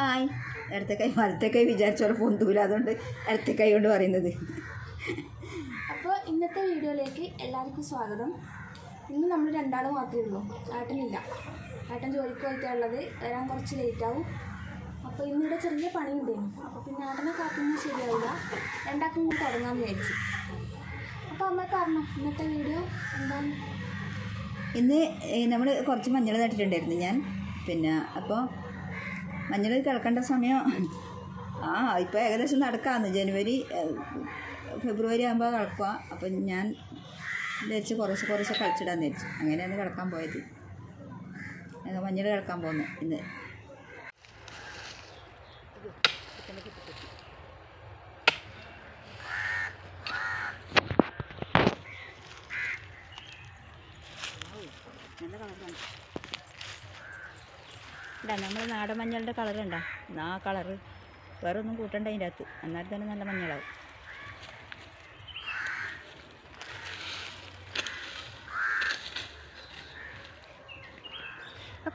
Hi ഇടത്തെ കൈ വലത്തെ കൈ വിചാരിച്ചോളെ പൊന്തൂല അതുകൊണ്ട് ഇടത്തെ കൈ കൊണ്ട് പറയുന്നത്. അപ്പോൾ ഇന്നത്തെ വീഡിയോയിലേക്ക് എല്ലാവർക്കും സ്വാഗതം. ഇന്ന് നമ്മൾ രണ്ടാൾ മാത്രമേ ഉള്ളൂ. ഏട്ടനില്ല. ഏട്ടൻ ജോലിക്ക് പോയിട്ടുള്ളത് വരാൻ കുറച്ച് ലേറ്റ് ആവും. അപ്പോൾ ഇന്നിവിടെ ചെറിയ പണിയുണ്ടായിരുന്നു അപ്പോൾ പിന്നെ ഏട്ടനെ കാത്തുനിന്ന് ശരിയാവില്ല. രണ്ടാൾക്കും കൂടി തുടങ്ങാമെന്ന് വിചാരിച്ചു. അപ്പോൾ അമ്മ കാരണം ഇന്നത്തെ വീഡിയോ എന്താണ്? ഇന്ന് നമ്മൾ കുറച്ച് മഞ്ഞൾ നട്ടിട്ടുണ്ടായിരുന്നു ഞാൻ. പിന്നെ അപ്പോൾ മഞ്ഞൾ തിളക്കേണ്ട സമയം. ആ ഇപ്പോൾ ഏകദേശം നടക്കാമെന്ന് ജനുവരി ഫെബ്രുവരി ആകുമ്പോൾ കിടക്കുക അപ്പം ഞാൻ ധരിച്ച് കുറച്ച് കുറച്ച് കളിച്ചിടാൻ ധരിച്ചു അങ്ങനെയാണ് കിടക്കാൻ പോയത്. മഞ്ഞൾ കിടക്കാൻ പോകുന്നു ഇന്ന് നല്ല കളറാണ് ഇല്ല നമ്മൾ നാടൻ മഞ്ഞളുടെ കളർ ഉണ്ടോ ആ കളറ് വേറെ ഒന്നും കൂട്ടണ്ട അതിന്റെ അകത്ത്. എന്നാൽ തന്നെ നല്ല മഞ്ഞളാവും.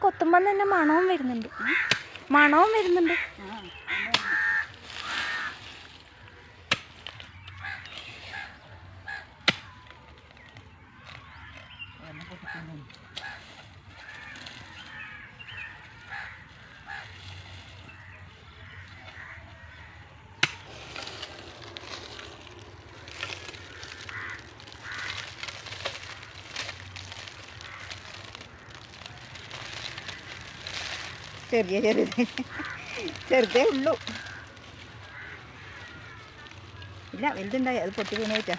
കൊത്തുമ്പം തന്നെ മണവും വരുന്നുണ്ട്. മണവും വരുന്നുണ്ട്. ചെറിയ ചെറുത് ചെറുതേ ഉള്ളൂ. ഇല്ല വലുതുണ്ടായി. അത് പൊട്ടി വീണേറ്റാ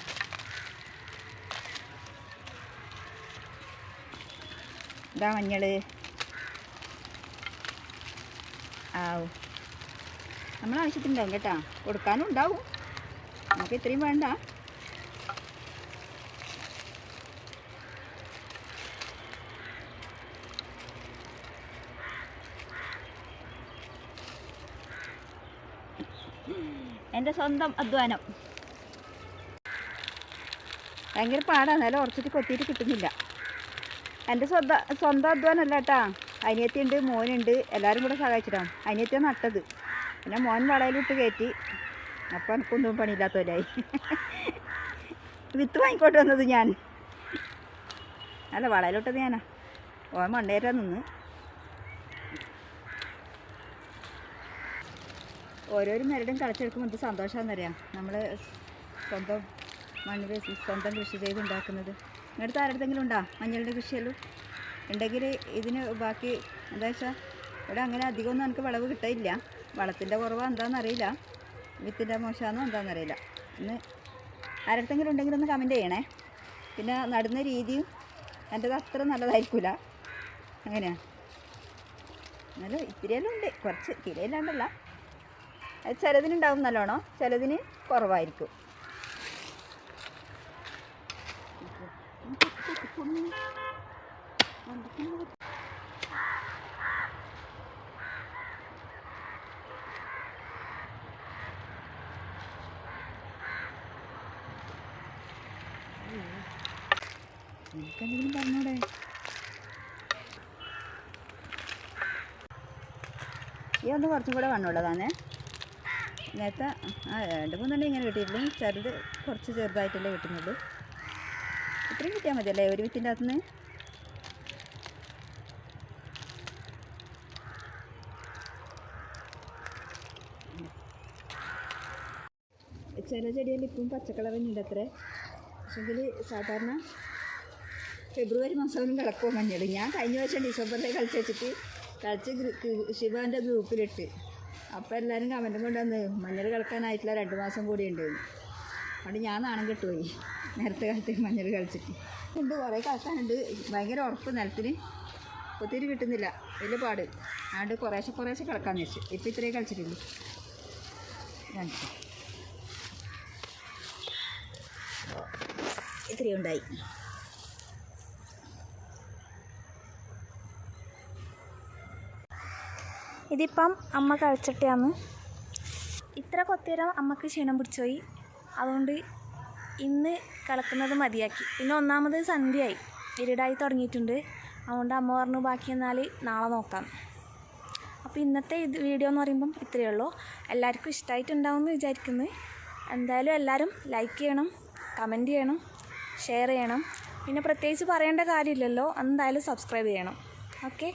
ഇതാ മഞ്ഞൾ. ആവും. നമ്മളാവശ്യത്തിനുണ്ടാവും കേട്ടാ. കൊടുക്കാനും ഉണ്ടാവും. നമുക്ക് ഇത്രയും വേണ്ട. എന്റെ സ്വന്തം അധ്വാനം. ഭയങ്കര പാടാണ് നില ഉറച്ചിട്ട് കൊത്തിയിട്ട് കിട്ടുന്നില്ല. എന്റെ സ്വന്തം സ്വന്തം അധ്വാനമല്ല കേട്ടാ. അനിയത്തിയുണ്ട് മോനുണ്ട്. എല്ലാവരും കൂടെ സഹായിച്ചിട്ടാണ് അനിയത്തിയാണ് നട്ടത്. പിന്നെ മോൻ വളയിലിട്ട് കയറ്റി. അപ്പം എനിക്കൊന്നും പണിയില്ലാത്തവരായി. വിത്ത് വാങ്ങിക്കോട്ട് വന്നത് ഞാൻ. അല്ല വളയിലോട്ടത് ഞാനാ. ഓൻ മണ്ടേരാ നിന്ന്. ഓരോരോ മരടും കളച്ചെടുക്കുമ്പോൾ എന്ത് സന്തോഷമാണെന്നറിയാം. നമ്മൾ സ്വന്തം മണ്ണിൽ സ്വന്തം കൃഷി ചെയ്ത് ഉണ്ടാക്കുന്നത്. നിങ്ങളുടെ ആരുടെങ്കിലും ഉണ്ടോ? മഞ്ഞളുടെ കൃഷിയല്ലോ? ഉണ്ടെങ്കിൽ ഇതിന് ബാക്കി എന്താ വെച്ചാൽ ഇവിടെ അങ്ങനെ അധികമൊന്നും എനിക്ക് വിളവ് കിട്ടില്ല വളത്തിന്റെ കുറവാ എന്താണെന്നറിയില്ല വിത്തിന്റെ മോശമാണോ എന്താണെന്നറിയില്ല ഇന്ന് ആരുടെങ്കിലും ഉണ്ടെങ്കിൽ ഒന്ന് കമന്റ് ചെയ്യണേ. പിന്നെ നടുന്ന രീതിയും എന്റെത് അത്ര നല്ലതായിരിക്കില്ല അങ്ങനെയാണ് എന്നാലും ഇത്തിരിയെല്ലാം ഉണ്ട്. കുറച്ച് തീരെയില്ലാണ്ടല്ല അത് ചിലതിനുണ്ടാവും നല്ലോണം. ചിലതിന് കുറവായിരിക്കും. എനിക്കെന്തെങ്കിലും പറഞ്ഞൂടെ? ഈ ഒന്ന് കുറച്ചും കൂടെ വണ്ണുള്ളതാണേ നേരത്തെ രണ്ട് മൂന്നെണ്ണം ഇങ്ങനെ കിട്ടിയിട്ടുള്ളൂ ചെറുത് കുറച്ച് ചെറുതായിട്ടല്ലേ കിട്ടുന്നുള്ളൂ ഇത്രയും കിട്ടിയാൽ മതിയല്ലേ ഒരു വിത്തിന്റെ അകത്തുനിന്ന്? ചില ചെടിയിൽ ഇപ്പം പച്ചക്കളറുണ്ട് അത്രേ. പക്ഷെങ്കിൽ സാധാരണ ഫെബ്രുവരി മാസമൊന്നും കിടക്കുമോ മഞ്ഞൾ ഞാൻ കഴിഞ്ഞ വർഷം ഡിസംബറിലേക്ക് കളിച്ച് വെച്ചിട്ട് കളിച്ച് ശിവാന്റെ ഗ്രൂപ്പിലിട്ട്. അപ്പോൾ എല്ലാവരും കമന്റും കൊണ്ടുവന്ന് മഞ്ഞൾ കളിക്കാനായിട്ടില്ല രണ്ട് മാസം കൂടി ഉണ്ടായിരുന്നു അതുകൊണ്ട് ഞാൻ നാണം കിട്ടുപോയി. നേരത്തെ കാലത്ത് മഞ്ഞൾ കളിച്ചിട്ട്. ഉണ്ട് കുറേ കളിക്കാനുണ്ട്. ഭയങ്കര ഉറപ്പ് നിലത്തിന് ഒത്തിരി കിട്ടുന്നില്ല. വലിയ പാട്. അതുകൊണ്ട് കുറേശ്ശെ കുറേശ്ശെ കിടക്കാമെന്ന് വെച്ചു ഇപ്പം ഇത്രയും കളിച്ചിട്ടുള്ളൂ. ഇത്രയും ഉണ്ടായി. ഇതിപ്പം അമ്മ കഴിച്ചിട്ടാണ് ഇത്ര കൊത്തേരം അമ്മയ്ക്ക് ക്ഷീണം പിടിച്ചുപോയി. അതുകൊണ്ട് ഇന്ന് കളക്കുന്നത് മതിയാക്കി. പിന്നെ ഒന്നാമത് സന്ധ്യയായി. ഇരുടായി തുടങ്ങിയിട്ടുണ്ട്. അതുകൊണ്ട് അമ്മ പറഞ്ഞു ബാക്കി എന്നാൽ നാളെ നോക്കാം. അപ്പോൾ ഇന്നത്തെ ഇത് വീഡിയോ എന്ന് പറയുമ്പം ഇത്രയേ ഉള്ളൂ. എല്ലാവർക്കും ഇഷ്ടമായിട്ടുണ്ടാവും എന്ന് വിചാരിക്കുന്നു. എന്തായാലും എല്ലാവരും ലൈക്ക് ചെയ്യണം കമന്റ് ചെയ്യണം ഷെയർ ചെയ്യണം. പിന്നെ പ്രത്യേകിച്ച് പറയേണ്ട കാര്യമില്ലല്ലോ. എന്തായാലും സബ്സ്ക്രൈബ് ചെയ്യണം. ഓക്കെ